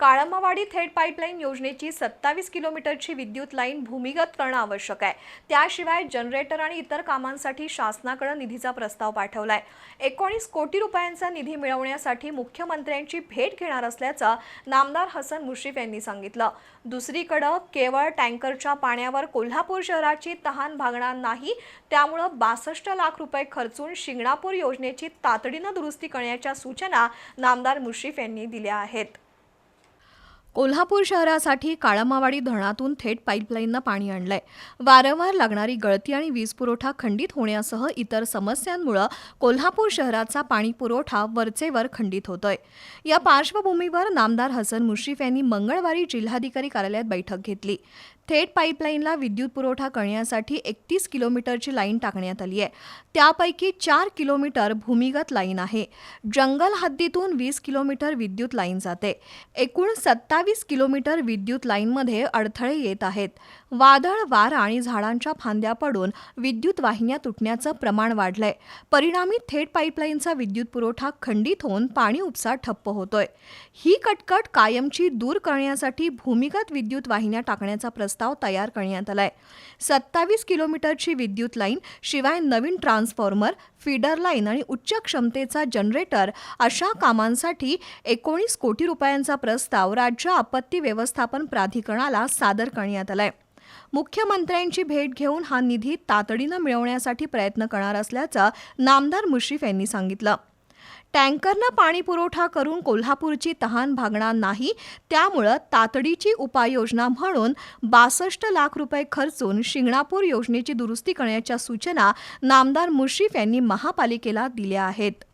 काळमावाडी थेट पाईपलाईन योजनेची सत्तावीस किलोमीटरची विद्युत लाईन भूमिगत करणं आवश्यक आहे. त्याशिवाय जनरेटर आणि इतर कामांसाठी शासनाकडे निधीचा प्रस्ताव पाठवलाय. एकोणीस कोटी रुपयांचा निधी मिळवण्यासाठी मुख्यमंत्र्यांची भेट घेणार असल्याचं नामदार हसन मुश्रीफ यांनी सांगितलं. दुसरीकडं केवळ टँकरच्या पाण्यावर कोल्हापूर शहराची तहान भागणार नाही त्यामुळं बासष्ट लाख रुपये खर्चून शिंगणापूर योजनेची तातडीनं दुरुस्ती करण्याच्या सूचना नामदार मुश्रीफ यांनी दिल्या आहेत. कोल्हापूर शहरासाठी काळमावाडी धरणातून थेट पाईपलाईननं पाणी आणलंय. वारंवार लागणारी गळती आणि वीज पुरवठा खंडित होण्यासह इतर समस्यांमुळे कोल्हापूर शहराचा पाणी पुरवठा वरचेवर खंडित होतोय. या पार्श्वभूमीवर नामदार हसन मुश्रीफ यांनी मंगळवारी जिल्हाधिकारी कार्यालयात बैठक घेतली. थेट पाईपलाईनला विद्युत पुरवठा करण्यासाठी एकतीस किलोमीटरची लाईन टाकण्यात आली आहे. त्यापैकी चार किलोमीटर भूमिगत लाईन आहे. जंगल हद्दीतून वीस किलोमीटर विद्युत लाईन जाते. एकूण सत्तावीस किलोमीटर विद्युत लाईनमध्ये अडथळे येत आहेत. वादळ वारा आणि झाडांच्या फांद्या पडून विद्युत वाहिन्या तुटण्याचं प्रमाण वाढलंय. परिणामी थेट पाईपलाईनचा विद्युत पुरवठा खंडित होऊन पाणी उपसा ठप्प होतोय. ही कटकट कायमची दूर करण्यासाठी भूमिगत विद्युत वाहिन्या टाकण्याचा प्रस्ताव तयार करण्यात आलाय. सत्तावीस किलोमीटरची विद्युत लाईन शिवाय नवीन ट्रान्सफॉर्मर फीडर लाईन आणि उच्च क्षमतेचा जनरेटर अशा कामांसाठी एकोणीस कोटी रुपयांचा प्रस्ताव राज्य आपत्ती व्यवस्थापन प्राधिकरणाला सादर करण्यात आलाय. मुख्यमंत्र्यांची भेट घेऊन हा निधी तातडीनं मिळवण्यासाठी प्रयत्न करणार असल्याचं नामदार मुश्रीफ यांनी सांगितलं. टँकरनं पाणी पुरवठा करून कोल्हापूरची तहान भागणार नाही त्यामुळं तातडीची उपाययोजना म्हणून बासष्ट लाख रुपये खर्चून शिंगणापूर योजनेची दुरुस्ती करण्याच्या सूचना नामदार मुश्रीफ यांनी महापालिकेला दिल्या आहेत.